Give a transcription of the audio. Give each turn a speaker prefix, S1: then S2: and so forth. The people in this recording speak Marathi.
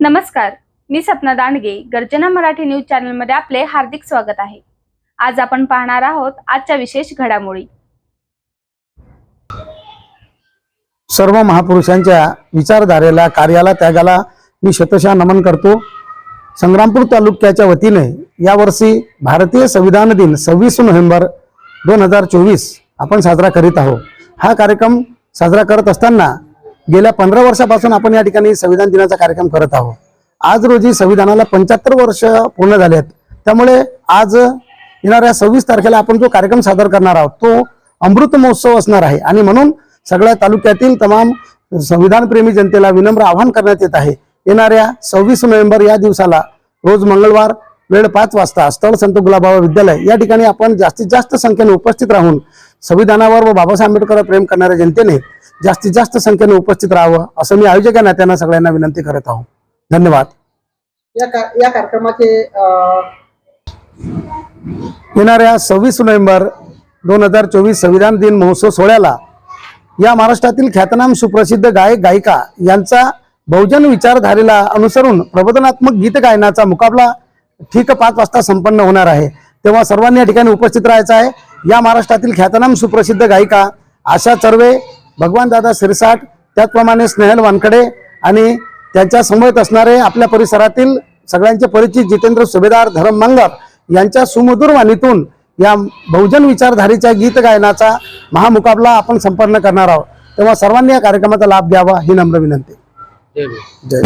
S1: नमस्कार मी सपना दांडगे गर्जना मराठी न्यूज चॅनलमध्ये आपले हार्दिक स्वागत आहे. आज आपण पाहणार आहोत आजच्या विशेष घडामोडी.
S2: सर्व महापुरुषांच्या विचारधारेला कार्याला त्यागाला मी शतशः नमन करतो. संग्रामपूर तालुक्याच्या वतीने यावर्षी भारतीय संविधान दिन सव्वीस नोव्हेंबर दोन हजार चोवीस आपण साजरा करीत आहोत. हा कार्यक्रम साजरा करत असताना गेल्या पंधरा वर्षापासून आपण या ठिकाणी संविधान दिनाचा कार्यक्रम करत आहोत. आज रोजी संविधानाला पंच्याहत्तर वर्ष पूर्ण झाले आहेत त्यामुळे आज येणाऱ्या सव्वीस तारखेला आपण जो कार्यक्रम सादर करणार आहोत तो अमृत महोत्सव असणार आहे. आणि म्हणून सगळ्या तालुक्यातील तमाम संविधानप्रेमी जनतेला विनम्र आवाहन करण्यात येत आहे. येणाऱ्या सव्वीस नोव्हेंबर या दिवसाला रोज मंगळवार वेळ पाच वाजता स्थळ संत गुलाबाबा विद्यालय या ठिकाणी आपण जास्तीत जास्त संख्येने उपस्थित राहून संविधानावर व बाबासाहेब आंबेडकर प्रेम करणाऱ्या जनतेने जास्तीत जास्त संख्येने उपस्थित राहावं असं मी आयोजक या नात्यानं सगळ्यांना विनंती करत आहोत. धन्यवाद.
S3: या का या कार्यक्रमाचे
S2: येणाऱ्या सव्वीस नोव्हेंबर दोन हजार चोवीस संविधान दिन महोत्सव सोहळ्याला या महाराष्ट्रातील ख्यातनाम सुप्रसिद्ध गायक गायिका यांचा बहुजन विचारधारेला अनुसरून प्रबोधनात्मक गीत गायनाचा मुकाबला ठीक पाच वाजता संपन्न होणार आहे. तेव्हा सर्वांनी या ठिकाणी उपस्थित राहायचं आहे. या महाराष्ट्रातील ख्यातनाम सुप्रसिद्ध गायिका आशा चर्वे भगवान दादा सिरसाट त्याचप्रमाणे स्नेहल वानकडे आणि त्यांच्या समवेत असणारे आपल्या परिसरातील सगळ्यांचे परिचित जितेंद्र सुभेदार धरम मंगर यांच्या सुमधुर वाणीतून या बहुजन विचारधारेच्या गीत गायनाचा महामुकाबला आपण संपन्न करणार आहोत. तेव्हा सर्वांनी या कार्यक्रमाचा लाभ घ्यावा ही नम्र विनंती. जय.